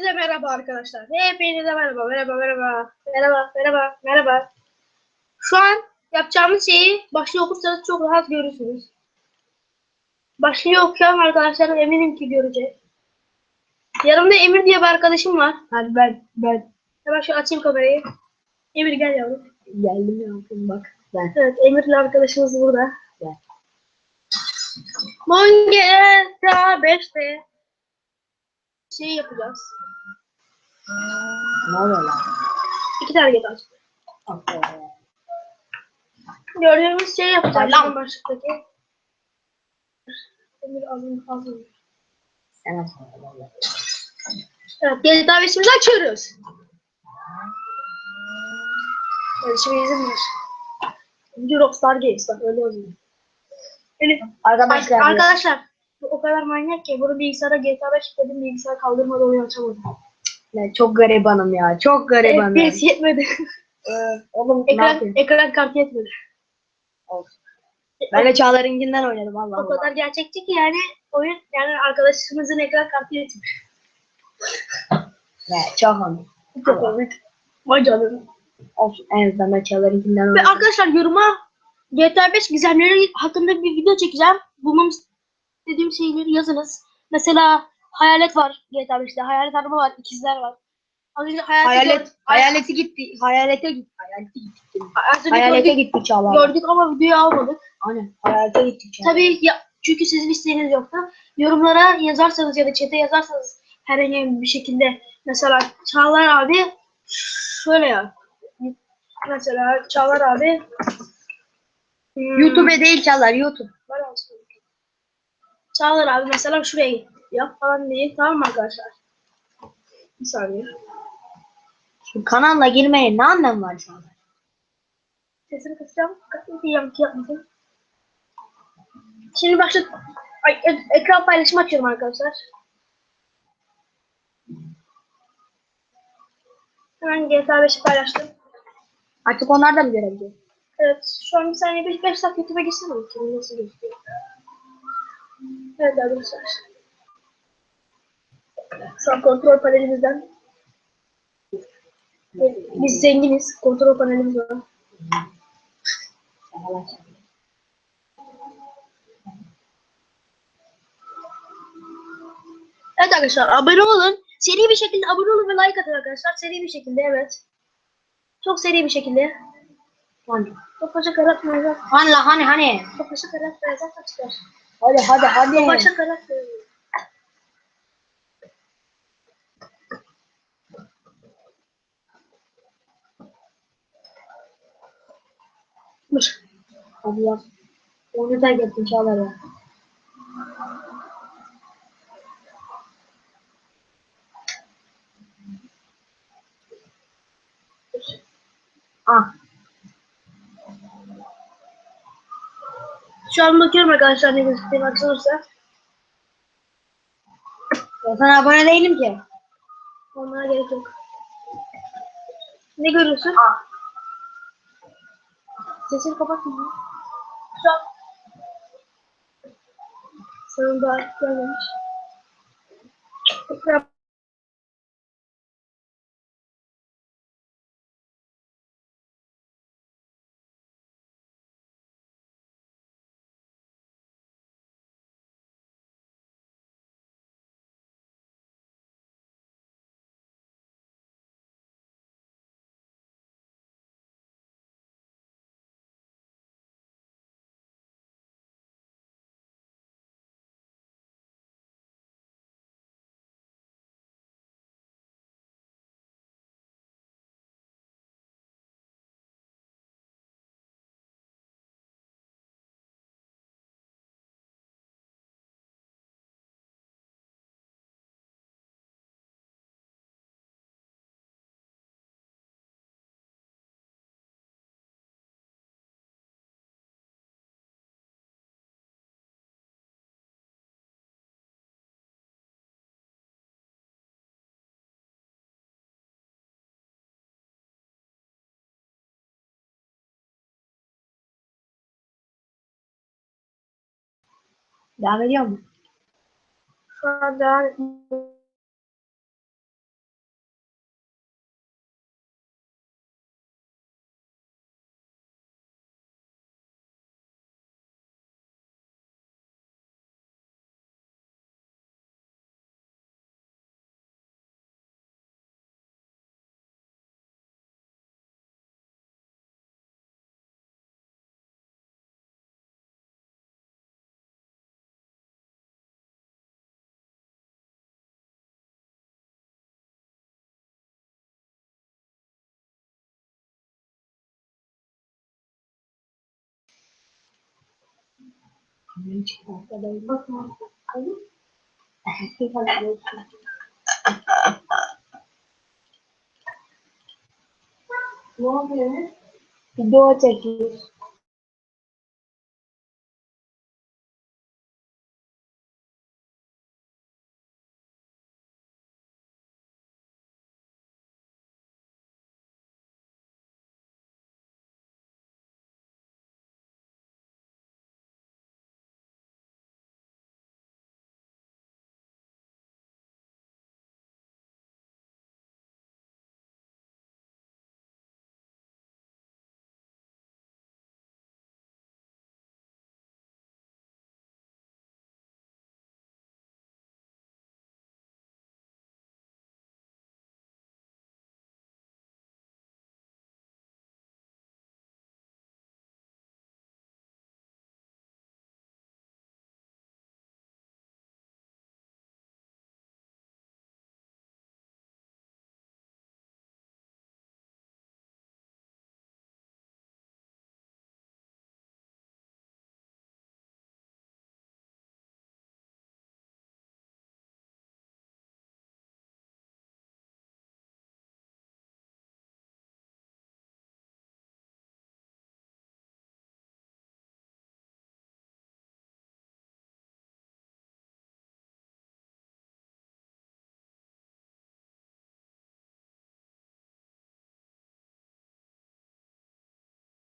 Hepinize merhaba arkadaşlar. Hepinize merhaba, merhaba, merhaba, merhaba, merhaba, merhaba. Şu an yapacağımız şeyi başlığı okursanız çok rahat görürsünüz. Başlığı okuyan arkadaşlarım eminim ki görecek. Yanımda Emir diye bir arkadaşım var. Hadi ben ben Hemen şu açayım kamerayı. Emir gel yavrum. geldim ya bakın bak ben Evet Emir'le arkadaşımız burada. Gel. Mongeta 5'te şey yapacağız. ne oluyor lan? İki tane get. Aferin. Gördüğümüz şey yapacağız. Lan. Başlıktaki. Emir alın alın. Sen vallahi. Evet, GTA 5'imizi açıyoruz. Evet, şimdi izin ver. Önce Rockstar Games bak öyle oluyor. Yani, Arkadaşlar Ar- arkadaşlar o kadar manyak ki bunu bilgisayara GTA 5 dedim bilgisayar kaldırmadı oyun açamadım. ben çok garibanım ya. Çok garibanım. FPS yetmedi. Ee, oğlum ne ekran, yapayım? ekran kartı yetmedi. Olsun. Ben de Çağlar'ınkinden oynadım Allah O Allah. kadar gerçekçi ki yani oyun yani arkadaşımızın ekran kartı yetmiş. Ne, çok komik. Çok komik. Vay canına. Olsun en azından ben Çağlar'ınkinden Ve oynadım. arkadaşlar yoruma GTA 5 gizemleri hakkında bir video çekeceğim. Bulmamı istediğim şeyleri yazınız. Mesela hayalet var GTA 5'te. Hayalet araba var. ikizler var. Az önce hayaleti Hayalet, gördük. hayaleti gitti. Hayalete gitti. Hayalete gitti. Az önce Hayalete gördük, gitti Çağlar. gördük ama videoyu almadık. Aynen. Hayalete gitti Çağlar. Tabii ya, çünkü sizin isteğiniz yoktu. Yorumlara yazarsanız ya da chat'e yazarsanız herhangi bir şekilde mesela Çağlar abi şöyle ya. Mesela Çağlar abi hmm, değil Çağlar YouTube. Çağlar abi mesela şuraya git yap falan diye tamam mı arkadaşlar? Bir saniye. Şu kanalla girmenin ne anlamı var Çağlar? Sesini kısacağım. Diyeceğim ki yapmasın. Şimdi başla. Ay, ek- ekran paylaşımı açıyorum arkadaşlar. Hemen GTA 5'i paylaştım. Artık onlar da mı görebiliyor? Evet, şu an bir saniye 5 dakika YouTube'a geçsene bakayım nasıl gözüküyor. Evet arkadaşlar. An kontrol panelimizden. Biz zenginiz. Kontrol panelimiz var. Evet arkadaşlar abone olun. Seri bir şekilde abone olun ve like atın arkadaşlar. Seri bir şekilde evet. Çok seri bir şekilde. Hani? Çok başa karatmayacak. Hani hani hani? Çok başa karatmayacak çıkar. Hadi hadi hadi. Başa karatmayacak. Dur. Hadi ya. Onu da getir Çağlar ya. Ah. Şu an bakıyorum arkadaşlar ne gözüktüğü baksanıza. Ya sana abone değilim ki. Onlara gerek yok. Ne görüyorsun? Ah. Sesini kapatma. Şu an Sanırım daha gelmemiş. Tekrar Да, идем. Шадар A gente tá cada um a um Quem vai ver aqui? Vamos ver, né? Doce isso.